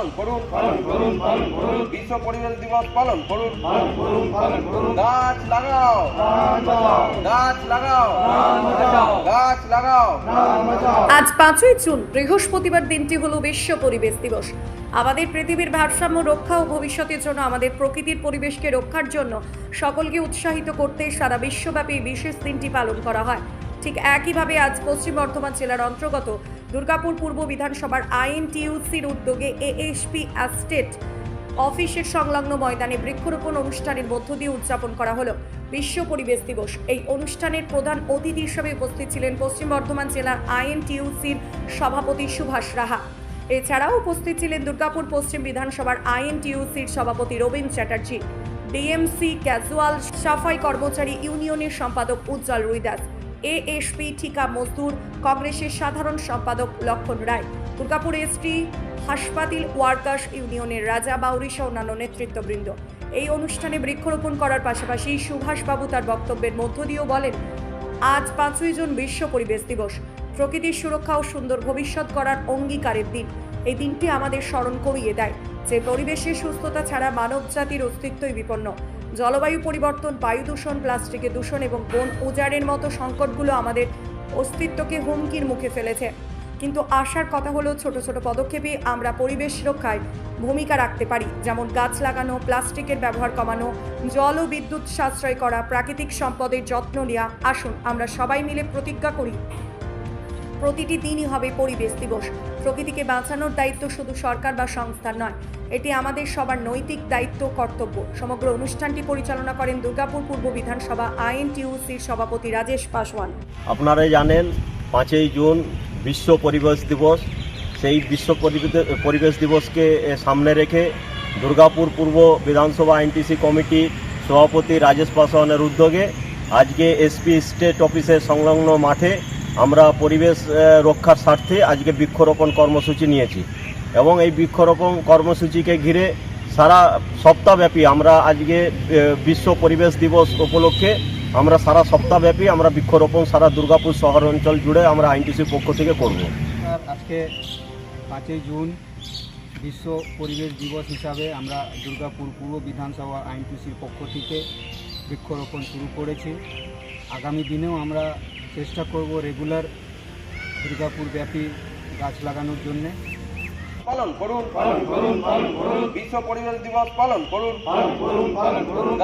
পালন করুন বিশ্ব পরিবেশ দিবস পালন করুন। গাছ লাগাও। গাছ লাগাও। গাছ লাগাও। আজ পাঁচই জুন বৃহস্পতিবার দিনটি হলো বিশ্ব পরিবেশ দিবস। আমাদের পৃথিবীর ভারসাম্য রক্ষা ও ভবিষ্যতের জন্য আমাদের প্রকৃতির পরিবেশকে রক্ষার জন্য সকলকে উৎসাহিত করতে সারা বিশ্বব্যাপী বিশেষ দিনটি পালন করা হয়। ঠিক একইভাবে আজ পশ্চিম বর্ধমান জেলার অন্তর্গত দুর্গাপুর পূর্ব বিধানসভার আইএনটিইউসির উদ্যোগে এএসপি অ্যাস্টেট অফিসের সংলগ্ন ময়দানে বৃক্ষরোপণ অনুষ্ঠানের মধ্য দিয়ে উদযাপন করা হলো। বিশ্ব পরিবেশ দিবস। এই অনুষ্ঠানের প্রধান অতিথি হিসেবে উপস্থিত ছিলেন পশ্চিম বর্ধমান জেলার আইএনটিইউসির সভাপতি সুভাষ রাহা। এছাড়াও উপস্থিত ছিলেন দুর্গাপুর পশ্চিম বিধানসভার আইএনটিইউসির সভাপতি রবীন চ্যাটার্জি, ডিএমসি ক্যাজুয়াল সাফাই কর্মচারী ইউনিয়নের সম্পাদক উজ্জ্বল রুইদাস এএসপি ঠিকা মজদুর, কংগ্রেসের সাধারণ সম্পাদক লক্ষণ রায়, দুর্গাপুর এসটি হাসপাতাল ওয়ার্কার্স ইউনিয়নের রাজা বাউরি সহ অন্যান্য নেতৃত্ববৃন্দ। এই অনুষ্ঠানে বৃক্ষরোপণ করার পাশাপাশি সুভাষবাবু তার বক্তব্যের মধ্য দিয়েও বলেন, আজ পাঁচই জুন বিশ্ব পরিবেশ দিবস। প্রকৃতির সুরক্ষা ও সুন্দর ভবিষ্যৎ করার অঙ্গীকারের দিন। এই দিনটি আমাদের স্মরণ করিয়ে দেয়। যে পরিবেশের সুস্থতা ছাড়া মানব জাতির অস্তিত্বই বিপন্ন। জলবায়ু পরিবর্তন, বায়ু দূষণ প্লাস্টিকের দূষণ এবং বন উজাড়ের মতো সংকটগুলো আমাদের অস্তিত্বকে হুমকির মুখে ফেলেছে। কিন্তু আশার কথা হলো ছোট ছোট পদক্ষেপে আমরা পরিবেশ রক্ষায় ভূমিকা রাখতে পারি, যেমন গাছ লাগানো, প্লাস্টিকের ব্যবহার কমানো, জল ও বিদ্যুৎ সাশ্রয় করা, প্রাকৃতিক সম্পদের যত্ন নেওয়া। আসুন, আমরা সবাই মিলে প্রতিজ্ঞা করি প্রতিটি দিনই হবে পরিবেশ দিবস। প্রকৃতিকে বাঁচানোর দায়িত্ব শুধু সরকার বা সংস্থার নয়, এটি আমাদের সবার নৈতিক দায়িত্ব কর্তব্য। সমগ্র অনুষ্ঠানটি পরিচালনা করেন দুর্গাপুর পূর্ব বিধানসভা আইএনটিউসির সভাপতি রাজেশ পাসওয়ান। আপনারাই জানেন, পাঁচই জুন বিশ্ব পরিবেশ দিবস। সেই বিশ্ব পরিবেশ দিবসকে সামনে রেখে দুর্গাপুর পূর্ব বিধানসভা আইনটিসি কমিটির সভাপতি রাজেশ পাসওয়ানের উদ্যোগে আজকে এসপি স্টেট অফিসের সংলগ্ন মাঠে আমরা পরিবেশ রক্ষার স্বার্থে আজকে বৃক্ষরোপণ কর্মসূচি নিয়েছি। এবং এই বৃক্ষরোপণ কর্মসূচিকে ঘিরে সারা সপ্তাহব্যাপী আমরা আজকে বিশ্ব পরিবেশ দিবস উপলক্ষে আমরা সারা সপ্তাহব্যাপী আমরা বৃক্ষরোপণ সারা দুর্গাপুর শহর অঞ্চল জুড়ে আমরা আইনটিসির পক্ষ থেকে করব। আজকে পাঁচই জুন বিশ্ব পরিবেশ দিবস হিসাবে আমরা দুর্গাপুর পূর্ব বিধানসভা আইনটিসির পক্ষ থেকে বৃক্ষরোপণ শুরু করেছি। আগামী দিনেও আমরা চেষ্টা করব রেগুলার দুর্গাপুর ব্যাপী গাছ লাগানোর জন্যে। পালন করুন পালন করুন পালন করুন। বিশ্ব পরিবেশ দিবস পালন করুন। পালন করুন পালন করুন।